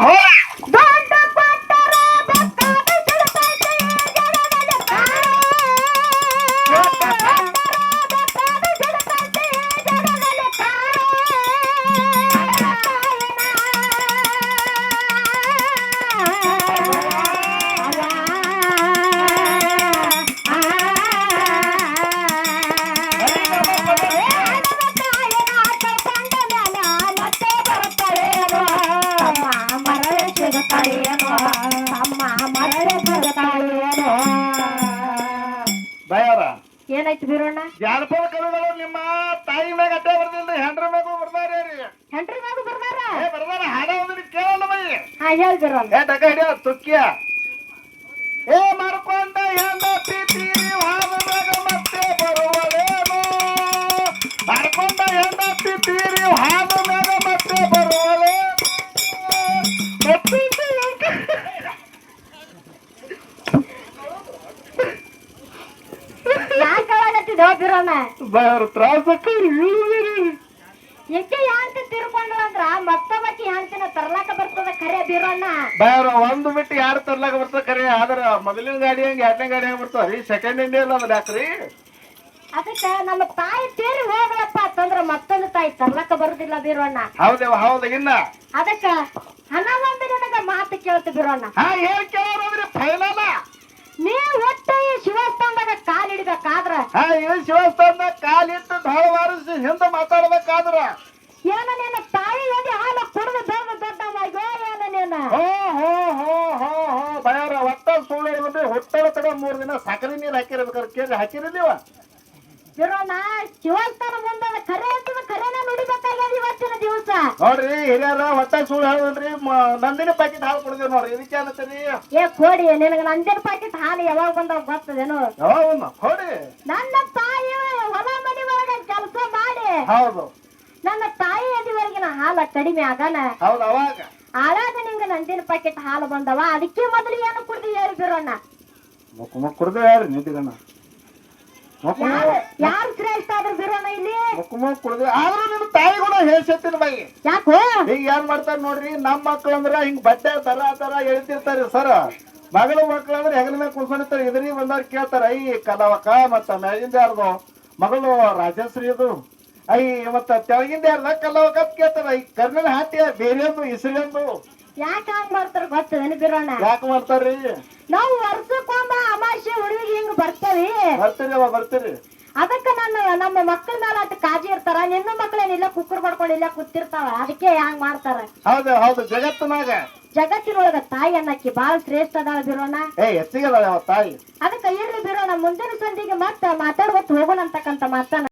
ಹೋ ಬಯರ ಏನಾಯ್ತು ಬೀರಣ್ಣ? ಜಾನಪದ ಕವಿಗಳು ನಿಮ್ಮ ತಾಯಿ ಮ್ಯಾಗ ಅಡ್ಡ ಬರ್ದಿಲ್ರಿ ಹೆಂಡ್ರ ಮ್ಯಾಗೂ ಬರ್ದಾರ ರೀ ಹೆಂಡ್ರಿ ಮ್ಯಾಗ ಬರ್ದಾರ? ಏ ಬರ್ದಾರ ಹಾಡ ಒಂದ್ರಿ ಕೇಳಲ್ಲ ಬೈ. ಹಾ ಹೇಳಿ ಬೀರಣ್ಣ. ಏ ಡಗ ಹಿಡಿಯ ತುಕ್ಕಿಯ. ಏ ಮಾಡ್ಕೊಂಡ ಹೆಂಡತಿ ತೀರಿ ಹಾದ ಬೀರಣ್ಣ ಬಯರ್ ತ್ರಾಸಕ್ಕ ಎಕ್ಕೆ ಯಾಂತ ತಿರ್ಕೊಂಡ್ರು ಅಂದ್ರ ಮತ್ತೊಬ್ಬಕಿ ಯಾಂತನ ತರ್ಲಾಕ ಬರ್ತದ ಖರೆ ಬೀರಣ್ಣ ಬಯರ್ ಒಂದು ಬಿಟ್ಟು ಯಾರು ತರ್ಲಾಕ ಬರ್ತದ ಖರೆ ಆದ್ರ ಮೊದಲಿನ ಗಾಡಿ ಹಂಗ ಎರಡನೇ ಗಾಡಿ ಹಂಗ ಬರ್ತದ. ರೀ ಸೆಕೆಂಡ್ ಇಂಡಿಯಲ್ ಅದ ಯಾಕ್ರಿ? ಅದಕ್ಕ ನಮ್ಮ ತಾಯಿ ತೀರಿ ಹೋಗ್ಲಪ್ಪ ಅಂತಂದ್ರ ಮತ್ತೊಂದು ತಾಯಿ ತರ್ಲಾಕ ಬರುದಿಲ್ಲ ಬೀರಣ್ಣ ಹೌದೇವ ಹೌದ ಇನ್ನ. ಅದಕ್ಕ ಹಣ ಒಂದು ನನಗ ಮಾತು ಕೇಳ್ತು ಬೀರಣ್ಣ ಹಾ ಏನ್ ಕೇಳೋದ್ರಿ ಫೈನಲ್ಲ ಹಾ ಇದು ಶಿವಸ್ಥಾನ ಕಾಲಿಟ್ಟು ಢಾಳ ವಾರಿಸಿ ಹಿಂದೆ ಮಾತಾಡ್ಬೇಕಾದ್ರ? ಏನ ನಿನ್ನ ತಾಯಿ ಎದೆ ಹಾಲು ಕುಡಿದು ದೊಡ್ಡ ದೊಡ್ಡವಾಗೋ ಏನ ನೀನ? ಹೋ ಹೋ ಹೋ ಹೋ ಹೋ ಬಯಾರ ಒಟ್ಟ ಸುಳ್ಳು ಹೊಟ್ಟೆల ಕಡೆ ಮೂರ್ ದಿನ ಸಕ್ಕರೆ ನೀರು ಹಾಕಿರ್ಬೇಕಾದ್ರೆ ಕೇಳಿ ಹಾಕಿರಲಿವ ಬೀರಣ್ಣ ಶಿವಸ್ಥಾನ ಮುಂದೆ ಖರೆ ಅಂತದ ನುಡಿಬೇಕಾಗ್ಯದ ಇವತ್ತಿನ ದಿವಸ. ನೋಡ್ರಿ ಹಿರಿಯರ ಹೊಟ್ಟೆ ಸುಳ್ಳು ಹೇಳಿದ್ರಿ ನಂದಿನ ಪ್ಯಾಕೆಟ್ ಹಾಲು ಕೊಡ್ತೀವಿ ನೋಡ್ರಿ ಇದಕ್ಕೆ ಅನ್ನತ್ತೀರಿ ಏ ಕೊಡಿ ನಿನಗೆ ನಂದಿನ ಪ್ಯಾಕೆಟ್ ಹಾಲು ಯಾವಾಗ ಬಂದವ ಗೊತ್ತದೇನು ಯಾವಾಗ ಕೊಡಿ? ನನ್ನ ತಾಯಿ ಹೊಲ ಮನಿ ಒಳಗೆ ಕೆಲಸ ಮಾಡಿ. ಹೌದು. ನನ್ನ ತಾಯಿ ಅದಿವರೆಗಿನ ಹಾಲು ಕಡಿಮೆ ಆಗಲ್ಲ ಹೌದು ಅವಾಗ. ಆಳಾಗ ನಿಂಗೆ ನಂದಿನ ಪ್ಯಾಕೆಟ್ ಹಾಲು ಬಂದವ ಅದಕ್ಕೆ ಮೊದಲು ಏನು ಕುಡ್ದು ಹೇಳಿ ಬಿರೋಣ ಮುಕ್ಕು ಮುಕ್ಕು ಯಾರು ನಿಂತಿಗಣ್ಣ ಮುಕ್ ಯಾರು ಶ್ರೇಷ್ಠ ಆದ್ರ ಬೀರೋಣ ಇಲ್ಲಿ. ಮುಕ್ ಮುಕ್ ಕುಡ್ದೇವ್ ಆದ್ರೂ ನಿಮ್ ತಾಯಿ ಕೂಡ ಹೇಳ್ಸತ್ತೀನಿ ಬೈ. ಯಾಕೋ? ಈಗ ಏನ್ ಮಾಡ್ತಾರ ನೋಡ್ರಿ ನಮ್ ಮಕ್ಳು ಅಂದ್ರ ಹಿಂಗ್ ಬಟ್ಟೆ ತರ ತರ ಹೇಳ್ತಿರ್ತಾರೆ ಸರ್. ಮಗಳ ಮಕ್ಳು ಅಂದ್ರೆ ಹೆಗಲ ಮೇಲೆ ಕುಂತ್ಕೊಂಡಿರ್ತಾರೆ ಇದ್ರಿ ಬಂದವ್ರು ಕೇಳ್ತಾರ ಐ ಕಲವಕ ಮತ್ತ ಮ್ಯಾಗಿಂದ ಯಾರ್ದು? ಮಗಳು ರಾಜಶ್ರೀ ಅದು ಐ ಮತ್ತ ತೆಳಗಿಂದ ಯಾರ್ದ? ಕಲವಕ ಅಂತ ಕೇಳ್ತಾರ. ಈ ಕರ್ನಲ್ ಹಾಟಿ ಬೇರೆಯೊಂದು ಒಂದು ಯಾಕೆ ಹಂಗ್ ಮಾಡ್ತಾರ ಗೊತ್ತದೇನು ಬೀರೋಣ ಯಾಕೆ ಮಾಡ್ತಾರ್ರಿ? ನಾವು ವರ್ಷಕ್ಕೊಮ್ಮ ಅಮಾವಾಸ್ಯೆ ಹುಡುಗಿ ಹೆಂಗ್ ಬರ್ತೇವಿ ಬರ್ತೀರಿ ಅವ ಬರ್ತೀರಿ ಅದಕ್ಕ ನನ್ನ ನಮ್ಮ ಮಕ್ಕಳ ಮೇಲೆ ಅಟ್ ಕಾಜಿ ಇರ್ತಾರ. ನಿನ್ನ ಮಕ್ಕಳೇನಿಲ್ಲ ಕುಕ್ಕರ್ ಇಲ್ಲ ಕೂತಿರ್ತಾವ. ಅದಕ್ಕೆ ಹಂಗ್ ಮಾಡ್ತಾರ? ಹೌದು ಹೌದು ಜಗತ್ತಿನಾಗ. ಜಗತ್ತಿನೊಳಗ ತಾಯಿ ಅನ್ನಕ್ಕಿ ಬಾಳ ಶ್ರೇಷ್ಠ ಅದಾಳ ಬಿರೋಣ ಏ ತಾಯಿ. ಅದಕ್ಕ ಇರ್ಲಿ ಬಿರೋಣ ಮುಂದಿನ ಸಂಧಿಗೆ ಮತ್ತ ಮಾತಾಡ್ಕೊತ ಹೋಗೋಣ ಅಂತಕ್ಕಂತ ಮಾತನ್ನ.